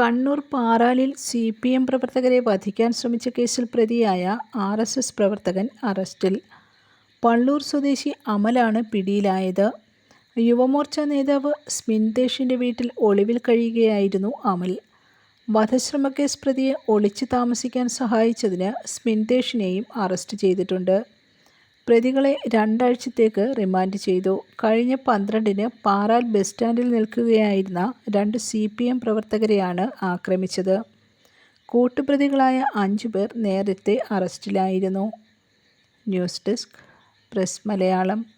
കണ്ണൂർ പാറാലിൽ C P M പ്രവർത്തകരെ വധിക്കാൻ ശ്രമിച്ച കേസിൽ പ്രതിയായ ആർ എസ് എസ് പ്രവർത്തകൻ അറസ്റ്റിൽ. പള്ളൂർ സ്വദേശി അമലാണ് പിടിയിലായത്. യുവമോർച്ച നേതാവ് സ്മിൻതേഷിന്റെ വീട്ടിൽ ഒളിവിൽ കഴിയുകയായിരുന്നു അമൽ. വധശ്രമക്കേസ് പ്രതിയെ ഒളിച്ചു താമസിക്കാൻ സഹായിച്ചതിന് സ്മിൻതേഷിനെയും അറസ്റ്റ് ചെയ്തിട്ടുണ്ട്. പ്രതികളെ രണ്ടാഴ്ചത്തേക്ക് റിമാൻഡ് ചെയ്തു. കഴിഞ്ഞ പന്ത്രണ്ടിന് പാറാൽ ബസ് സ്റ്റാൻഡിൽ നിൽക്കുകയായിരുന്ന രണ്ട് സി പി എം പ്രവർത്തകരെയാണ് ആക്രമിച്ചത്. കൂട്ടുപ്രതികളായ അഞ്ചു പേർ നേരത്തെ അറസ്റ്റിലായിരുന്നു. News desk press Malayalam.